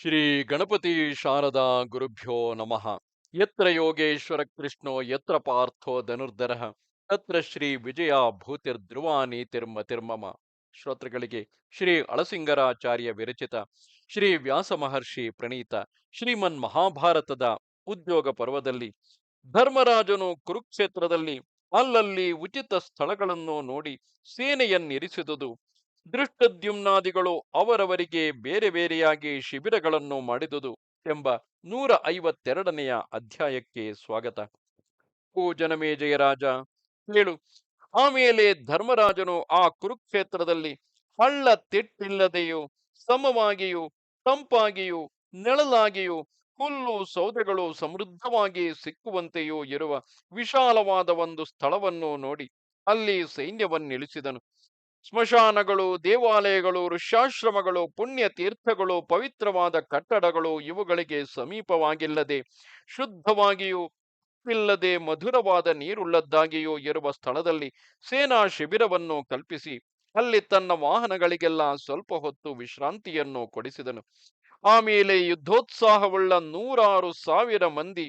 ಶ್ರೀ ಗಣಪತಿ ಶಾರದಾ ಗುರುಭ್ಯೋ ನಮಃ. ಯತ್ರ ಯೋಗೇಶ್ವರ ಕೃಷ್ಣೋ, ಯತ್ರ ಪಾರ್ಥೋ ಧನುರ್ಧರ, ತತ್ರ ಶ್ರೀ ವಿಜಯ ತಿರ್ಮ ತಿರ್ಮಮ ಶ್ರೋತೃಗಳಿಗೆ ಶ್ರೀ ಅಳಸಿಂಗರಾಚಾರ್ಯ ವಿರಚಿತ, ಶ್ರೀ ವ್ಯಾಸ ಮಹರ್ಷಿ ಪ್ರಣೀತ, ಶ್ರೀಮನ್ ಮಹಾಭಾರತದ ಉದ್ಯೋಗ ಪರ್ವದಲ್ಲಿ, ಧರ್ಮರಾಜನು ಕುರುಕ್ಷೇತ್ರದಲ್ಲಿ ಅಲ್ಲಲ್ಲಿ ಉಚಿತ ಸ್ಥಳಗಳನ್ನು ನೋಡಿ ಸೇನೆಯನ್ನಿರಿಸಿದುದು ದೃಷ್ಟದ್ಯುಮ್ನಾದಿಗಳು ಅವರವರಿಗೆ ಬೇರೆ ಬೇರೆಯಾಗಿ ಶಿಬಿರಗಳನ್ನು ಮಾಡಿದುದು ಎಂಬ ನೂರ ಐವತ್ತೆರಡನೆಯ ಅಧ್ಯಾಯಕ್ಕೆ ಸ್ವಾಗತ. ಓ ಜನಮೇಜಯ ಹೇಳು ಆಮೇಲೆ ಧರ್ಮರಾಜನು ಆ ಕುರುಕ್ಷೇತ್ರದಲ್ಲಿ ಹಳ್ಳ ತಿಟ್ಟಿಲ್ಲದೆಯೂ, ಸಮವಾಗಿಯೂ, ತಂಪಾಗಿಯೂ, ನೆಳಲಾಗಿಯೂ, ಹುಲ್ಲು ಸೌದೆಗಳು ಸಮೃದ್ಧವಾಗಿ ಸಿಕ್ಕುವಂತೆಯೂ ಇರುವ ವಿಶಾಲವಾದ ಒಂದು ಸ್ಥಳವನ್ನು ನೋಡಿ ಅಲ್ಲಿ ಸೈನ್ಯವನ್ನಿಳಿಸಿದನು. ಸ್ಮಶಾನಗಳು, ದೇವಾಲಯಗಳು ಋಷ್ಯಾಶ್ರಮಗಳು ಪುಣ್ಯ ತೀರ್ಥಗಳು, ಪವಿತ್ರವಾದ ಕಟ್ಟಡಗಳು ಇವುಗಳಿಗೆ ಸಮೀಪವಾಗಿಲ್ಲದೆ, ಶುದ್ಧವಾಗಿಯೂ ಇಲ್ಲದೆ ಮಧುರವಾದ ನೀರುಳ್ಳದ್ದಾಗಿಯೂ ಇರುವ ಸ್ಥಳದಲ್ಲಿ ಸೇನಾ ಶಿಬಿರವನ್ನು ಕಲ್ಪಿಸಿ, ಅಲ್ಲಿ ತನ್ನ ವಾಹನಗಳಿಗೆಲ್ಲ ಸ್ವಲ್ಪ ಹೊತ್ತು ವಿಶ್ರಾಂತಿಯನ್ನು ಕೊಡಿಸಿದನು. ಆಮೇಲೆ ಯುದ್ಧೋತ್ಸಾಹವುಳ್ಳ ನೂರಾರು ಸಾವಿರ ಮಂದಿ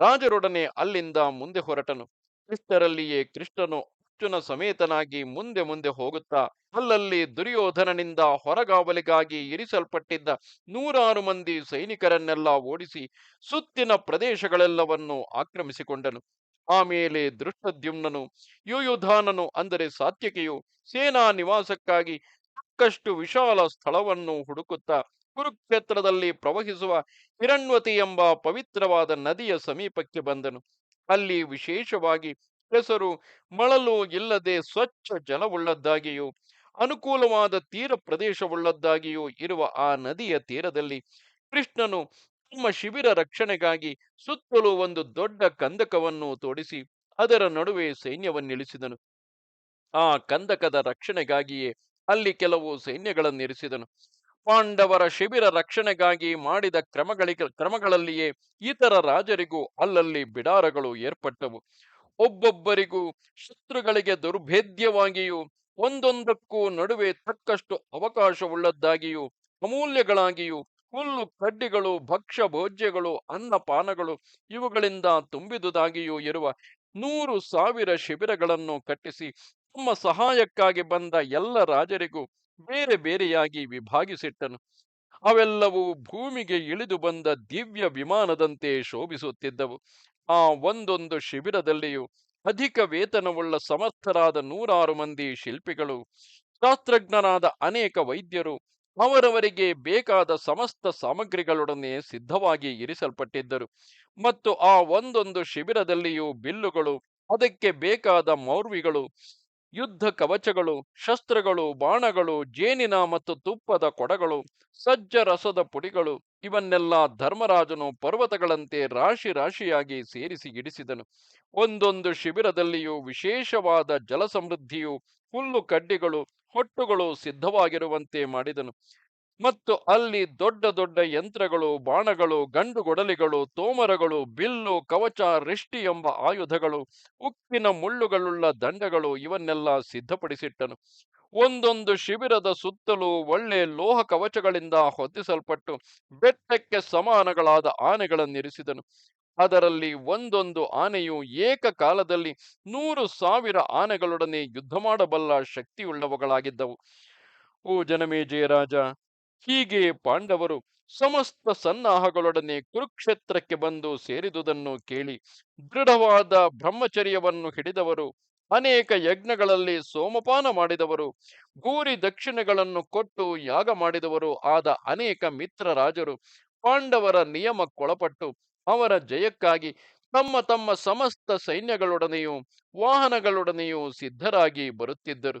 ರಾಜರೊಡನೆ ಅಲ್ಲಿಂದ ಮುಂದೆ ಹೊರಟನು. ಇಷ್ಟರಲ್ಲಿಯೇ ಕೃಷ್ಣನು ಅರ್ಜುನ ಸಮೇತನಾಗಿ ಮುಂದೆ ಮುಂದೆ ಹೋಗುತ್ತಾ, ಅಲ್ಲಲ್ಲಿ ದುರ್ಯೋಧನನಿಂದ ಹೊರಗಾವಲಿಗಾಗಿ ಇರಿಸಲ್ಪಟ್ಟಿದ್ದ ನೂರಾರು ಮಂದಿ ಸೈನಿಕರನ್ನೆಲ್ಲ ಓಡಿಸಿ ಸುತ್ತಿನ ಪ್ರದೇಶಗಳೆಲ್ಲವನ್ನು ಆಕ್ರಮಿಸಿಕೊಂಡನು. ಆಮೇಲೆ ದೃಷ್ಟದ್ಯುಮ್ನನು ಯುಯುಧಾನನು ಅಂದರೆ ಸಾತ್ಯಕೆಯು ಸೇನಾ ನಿವಾಸಕ್ಕಾಗಿ ಸಾಕಷ್ಟು ವಿಶಾಲ ಸ್ಥಳವನ್ನು ಹುಡುಕುತ್ತಾ, ಕುರುಕ್ಷೇತ್ರದಲ್ಲಿ ಪ್ರವಹಿಸುವ ಹಿರಣ್ವತಿ ಎಂಬ ಪವಿತ್ರವಾದ ನದಿಯ ಸಮೀಪಕ್ಕೆ ಬಂದನು. ಅಲ್ಲಿ ವಿಶೇಷವಾಗಿ ಹೆಸರು ಮಳಲು ಇಲ್ಲದೆ ಸ್ವಚ್ಛ ಜಲವುಳ್ಳದ್ದಾಗಿಯೂ, ಅನುಕೂಲವಾದ ತೀರ ಪ್ರದೇಶವುಳ್ಳದ್ದಾಗಿಯೂ ಇರುವ ಆ ನದಿಯ ತೀರದಲ್ಲಿ ಕೃಷ್ಣನು ತಮ್ಮ ಶಿಬಿರ ರಕ್ಷಣೆಗಾಗಿ ಸುತ್ತಲೂ ಒಂದು ದೊಡ್ಡ ಕಂದಕವನ್ನು ತೋಡಿಸಿ ಅದರ ನಡುವೆ ಸೈನ್ಯವನ್ನಿಳಿಸಿದನು. ಆ ಕಂದಕದ ರಕ್ಷಣೆಗಾಗಿಯೇ ಅಲ್ಲಿ ಕೆಲವು ಸೈನ್ಯಗಳನ್ನಿರಿಸಿದನು. ಪಾಂಡವರ ಶಿಬಿರ ರಕ್ಷಣೆಗಾಗಿ ಮಾಡಿದ ಕ್ರಮಗಳಿಗೆ ಕ್ರಮಗಳಲ್ಲಿಯೇ ಇತರ ರಾಜರಿಗೂ ಅಲ್ಲಲ್ಲಿ ಬಿಡಾರಗಳು ಏರ್ಪಟ್ಟವು. ಒಬ್ಬೊಬ್ಬರಿಗೂ ಶತ್ರುಗಳಿಗೆ ದುರ್ಭೇದ್ಯವಾಗಿಯೂ, ಒಂದೊಂದಕ್ಕೂ ನಡುವೆ ತಕ್ಕಷ್ಟು ಅವಕಾಶವುಳ್ಳದ್ದಾಗಿಯೂ, ಅಮೂಲ್ಯಗಳಾಗಿಯೂ, ಹುಲ್ಲು, ಕಡ್ಡಿಗಳು, ಭಕ್ಷ್ಯ, ಭೋಜ್ಯಗಳು ಅನ್ನಪಾನಗಳು ಇವುಗಳಿಂದ ತುಂಬಿದುದಾಗಿಯೂ ಇರುವ ನೂರು ಸಾವಿರ ಶಿಬಿರಗಳನ್ನು ಕಟ್ಟಿಸಿ, ತಮ್ಮ ಸಹಾಯಕ್ಕಾಗಿ ಬಂದ ಎಲ್ಲ ರಾಜರಿಗೂ ಬೇರೆ ಬೇರೆಯಾಗಿ ವಿಭಾಗಿಸಿಟ್ಟನು. ಅವೆಲ್ಲವೂ ಭೂಮಿಗೆ ಇಳಿದು ಬಂದ ದಿವ್ಯ ವಿಮಾನದಂತೆ ಶೋಭಿಸುತ್ತಿದ್ದವು. ಆ ಒಂದೊಂದು ಶಿಬಿರದಲ್ಲಿಯೂ ಅಧಿಕ ವೇತನವುಳ್ಳ ಸಮರ್ಥರಾದ ನೂರಾರು ಮಂದಿ ಶಿಲ್ಪಿಗಳು, ಶಾಸ್ತ್ರಜ್ಞರಾದ ಅನೇಕ ವೈದ್ಯರು ಅವರವರಿಗೆ ಬೇಕಾದ ಸಮಸ್ತ ಸಾಮಗ್ರಿಗಳೊಡನೆ ಸಿದ್ಧವಾಗಿ ಇರಿಸಲ್ಪಟ್ಟಿದ್ದರು. ಮತ್ತು ಆ ಒಂದೊಂದು ಶಿಬಿರದಲ್ಲಿಯೂ ಬಿಲ್ಲುಗಳು, ಅದಕ್ಕೆ ಬೇಕಾದ ಮೌರ್ವಿಗಳು ಯುದ್ಧ ಕವಚಗಳು, ಶಸ್ತ್ರಗಳು, ಬಾಣಗಳು, ಜೇನಿನ ಮತ್ತು ತುಪ್ಪದ ಕೊಡಗಳು, ಸಜ್ಜ ರಸದ ಪುಡಿಗಳು, ಇವನ್ನೆಲ್ಲ ಧರ್ಮರಾಜನು ಪರ್ವತಗಳಂತೆ ರಾಶಿ ರಾಶಿಯಾಗಿ ಸೇರಿಸಿ ಇಡಿಸಿದನು. ಒಂದೊಂದು ಶಿಬಿರದಲ್ಲಿಯೂ ವಿಶೇಷವಾದ ಜಲ ಸಮೃದ್ಧಿಯು ಹುಲ್ಲು ಕಡ್ಡಿಗಳು, ಹೊಟ್ಟುಗಳು ಸಿದ್ಧವಾಗಿರುವಂತೆ ಮಾಡಿದನು. ಮತ್ತು ಅಲ್ಲಿ ದೊಡ್ಡ ದೊಡ್ಡ ಯಂತ್ರಗಳು, ಬಾಣಗಳು ಗಂಡು ಗೊಡಲಿಗಳು ತೋಮರಗಳು, ಬಿಲ್ಲು, ಕವಚ ರಿಷ್ಟಿ ಎಂಬ ಆಯುಧಗಳು, ಉಕ್ಕಿನ ಮುಳ್ಳುಗಳುಳ್ಳ ದಂಡಗಳು ಇವನ್ನೆಲ್ಲ ಸಿದ್ಧಪಡಿಸಿಟ್ಟನು. ಒಂದೊಂದು ಶಿಬಿರದ ಸುತ್ತಲೂ ಒಳ್ಳೆ ಲೋಹ ಕವಚಗಳಿಂದ ಹೊತ್ತಿಸಲ್ಪಟ್ಟು ಬೆಟ್ಟಕ್ಕೆ ಸಮಾನಗಳಾದ ಆನೆಗಳನ್ನಿರಿಸಿದನು. ಅದರಲ್ಲಿ ಒಂದೊಂದು ಆನೆಯು ಏಕಕಾಲದಲ್ಲಿ ನೂರು ಸಾವಿರ ಆನೆಗಳೊಡನೆ ಯುದ್ಧ ಮಾಡಬಲ್ಲ ಶಕ್ತಿಯುಳ್ಳವುಗಳಾಗಿದ್ದವು. ಓ ಜನಮೇಜಯ ರಾಜ ಹೀಗೆ ಪಾಂಡವರು ಸಮಸ್ತ ಸನ್ನಾಹಗಳೊಡನೆ ಕುರುಕ್ಷೇತ್ರಕ್ಕೆ ಬಂದು ಸೇರಿದುದನ್ನು ಕೇಳಿ ದೃಢವಾದ ಬ್ರಹ್ಮಚರ್ಯವನ್ನು ಹಿಡಿದವರು, ಅನೇಕ ಯಜ್ಞಗಳಲ್ಲಿ ಸೋಮಪಾನ ಮಾಡಿದವರು ಗೂರಿ ದಕ್ಷಿಣೆಗಳನ್ನು ಕೊಟ್ಟು ಯಾಗ ಮಾಡಿದವರು ಆದ ಅನೇಕ ಮಿತ್ರ ರಾಜರು, ಪಾಂಡವರ ನಿಯಮಕ್ಕೊಳಪಟ್ಟು ಅವರ ಜಯಕ್ಕಾಗಿ ತಮ್ಮ ತಮ್ಮ ಸಮಸ್ತ ಸೈನ್ಯಗಳೊಡನೆಯೂ ವಾಹನಗಳೊಡನೆಯೂ ಸಿದ್ಧರಾಗಿ ಬರುತ್ತಿದ್ದರು.